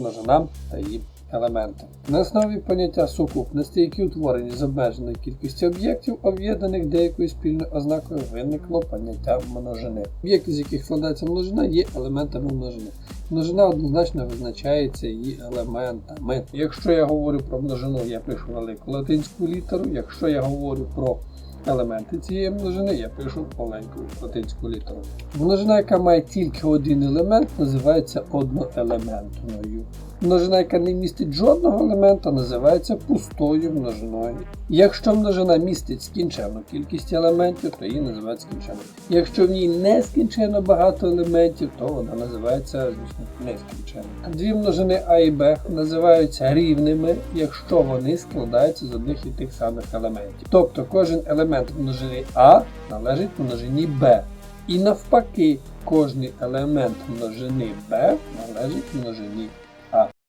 множина та її елементи. На основі поняття сукупності, які утворені з обмеженої кількості об'єктів, об'єднаних деякою спільною ознакою, виникло поняття множини. Об'єкти, з яких складається множина, є елементами множини. Множина однозначно визначається її елементами. Якщо я говорю про множину, я пишу велику латинську літеру. Якщо я говорю про елементи цієї множини, я пишу маленьку латинську літеру. Множина, яка має тільки один елемент, називається одноелементною. Множина, яка не містить жодного елемента, називається пустою множиною. Якщо множина містить скінчену кількість елементів, то її називають скінченою. Якщо в ній нескінченно багато елементів, то вона називається, звісно, нескінченою. Дві множини А і Б називаються рівними, якщо вони складаються з одних і тих самих елементів. Тобто кожен елемент множини А належить множині Б. І навпаки, кожний елемент множини Б належить множині